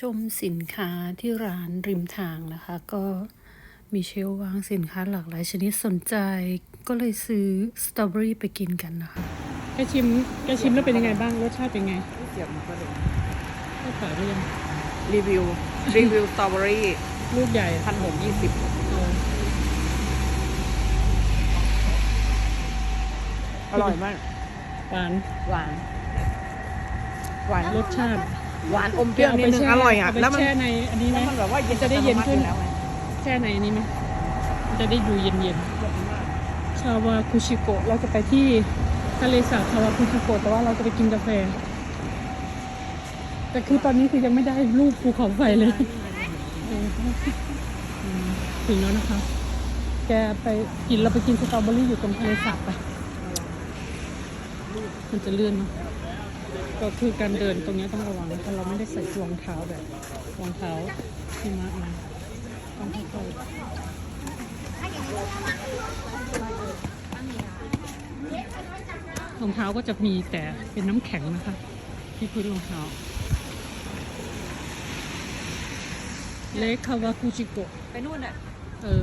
ชมสินค้าที่ร้านริมทางนะคะ ก็มีเชลฟ์วางสินค้าหลากหลายชนิดสนใจ ก็เลยซื้อสตรอเบอรี่ไปกินกันนะคะแกชิมแกชิมแล้วเป็นยังไงบ้างรสชาติเป็นไงเสียบมันก็เลยก็ขายไปยังรีวิวรีวิวสตรอเบอรี่ลูกใหญ่พันหกยี่สิบเอออร่อยมาก หวานหวาน หวานรสชาติ หวานอมเปรี้ยวนิดนึงอร่อยอะเาไปแล้วมันแช่ในอันนี้ไหมแล้วมันแบบว่าเย็นจะได้เย็นขึ้นอัตโมัติอยู่แล้วไงแช่ในอันนี้ไหมมันจะได้ดูเย็นๆคาวาคุชิโกะเราจะไปที่ทะเลสาบคาวาคุชิโกะแต่ว่าเราจะไปกินกาแฟ แต่คือตอนนี้คือยังไม่ได้รูปภูเขาไฟเลยเอออืมถึงแล้วนะคะ แกไปกินเราไปกินสตรอเบอรี่อยู่ตรงทะเลสาบไปมันจะเลื่อนเนอะ ก็คือการเดินตรงนี้ต้องระวังเพราะเราไม่ได้ใส่รองเท้าแบบรองเท้าที่มามาต้องค่อยๆรองเท้าก็จะมีแต่เป็นน้ำแข็งนะคะ ที่พื้นรองเท้าเลคาวาคุจิโกะไปนู่นอะเออ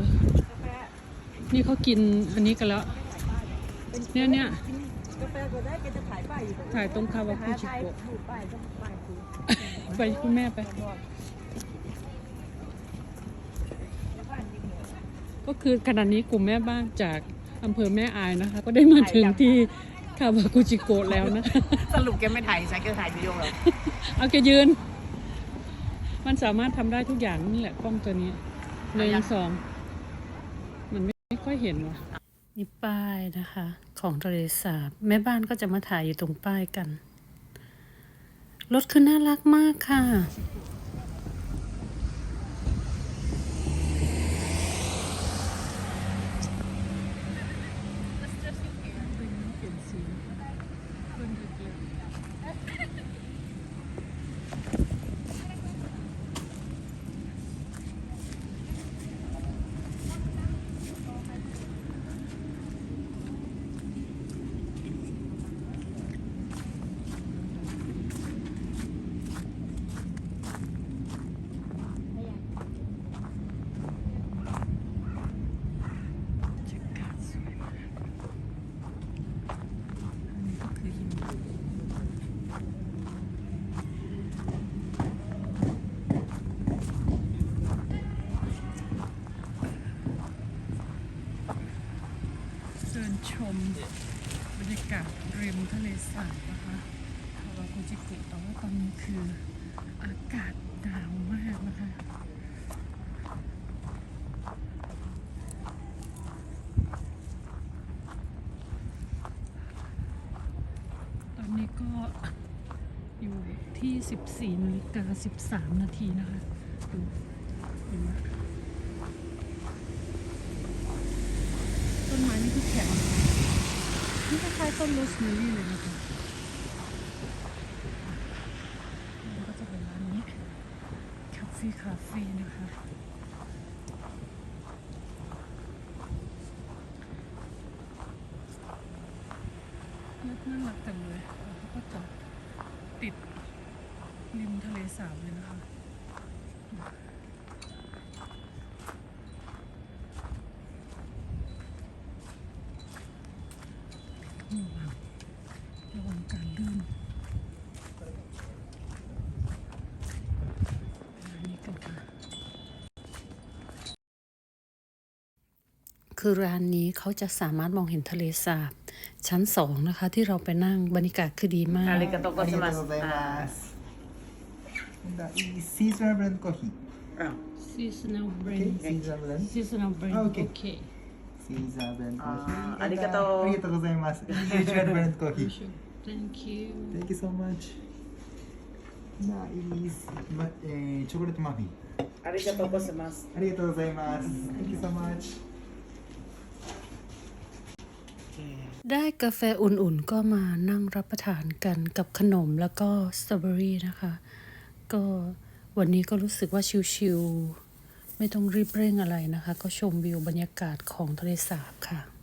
นี่เขากินอันนี้กันแล้ว เนี่ยเนี่ย กาแฟก็ได้แกจะถ่ายป้ายอยู่ตรงถ่ายตรงคาวาคุจิโกะรูปป้ายต้องป้ายคือไปคุณแม่ไป ก็คือขณะนี้กลุ่มแม่บ้านจากอำเภอแม่อายนะคะ ก็ได้มาถึงที่คาวาคุจิโกะแล้วนะคะสรุปแกไม่ถ่ายใช่แกถ่ายวิดีโอเหรอเอาแกยืน มันสามารถทำได้ทุกอย่างนี่แหละกล้องตัวนี้หนึ่งสองมันไม่ไม่ค่อยเห็นว่ะ นี่ป้ายนะคะ ของทะเลสาบแม่บ้านก็จะมาถ่ายอยู่ตรงป้ายกัน รถคือน่ารักมากค่ะ เดินช มบรรยากาศริมทะเลสาบนะคะคาวากุจิกุแต่ว่าตอนนี้คืออากาศหนาวมากนะคะตอนนี้ก็อยู่ที่ 14นาฬิกา13 นาทีนะคะ ดูเห็นไหมต้นไม้นี่คือแข็ง นี่คล้ายๆต้นโรสแมรี่เลยนะคะแล้วก็จะเป็นร้านนี้คาเฟ่คาเฟ่นะคะน่ารักจังเลยแล้วก็จอดติดริมทะเลสาบเลยนะคะวังระวังการลื่นอันนี้กันค่ะ คือร้านนี้เขาจะสามารถมองเห็นทะเลสาบ ชั้นสองนะคะ ที่เราไปนั่งบรรยากาศคือดีมากありがとうございます Seasonal blend coffee. Seasonal Okay, brain. seasonal blend. Seasonal brain. Okay. Okay. Seasonal blend coffee. ありがとありがとうございます。Usual blend coffee. Sure. Thank you. Thank you so much. Nice. まえー、チョコレートマフィン。うありがとうございますありがとうございます。Thank you so much. ได้กาแฟอุ่นๆก็มานั่งรับประทานกันกับขนมแล้วก็สตรอเบอรี่นะคะ ก็วันนี้ก็รู้สึกว่าชิลๆไม่ต้องรีบเร่งอะไรนะคะ ก็ชมวิวบรรยากาศของทะเลสาบค่ะ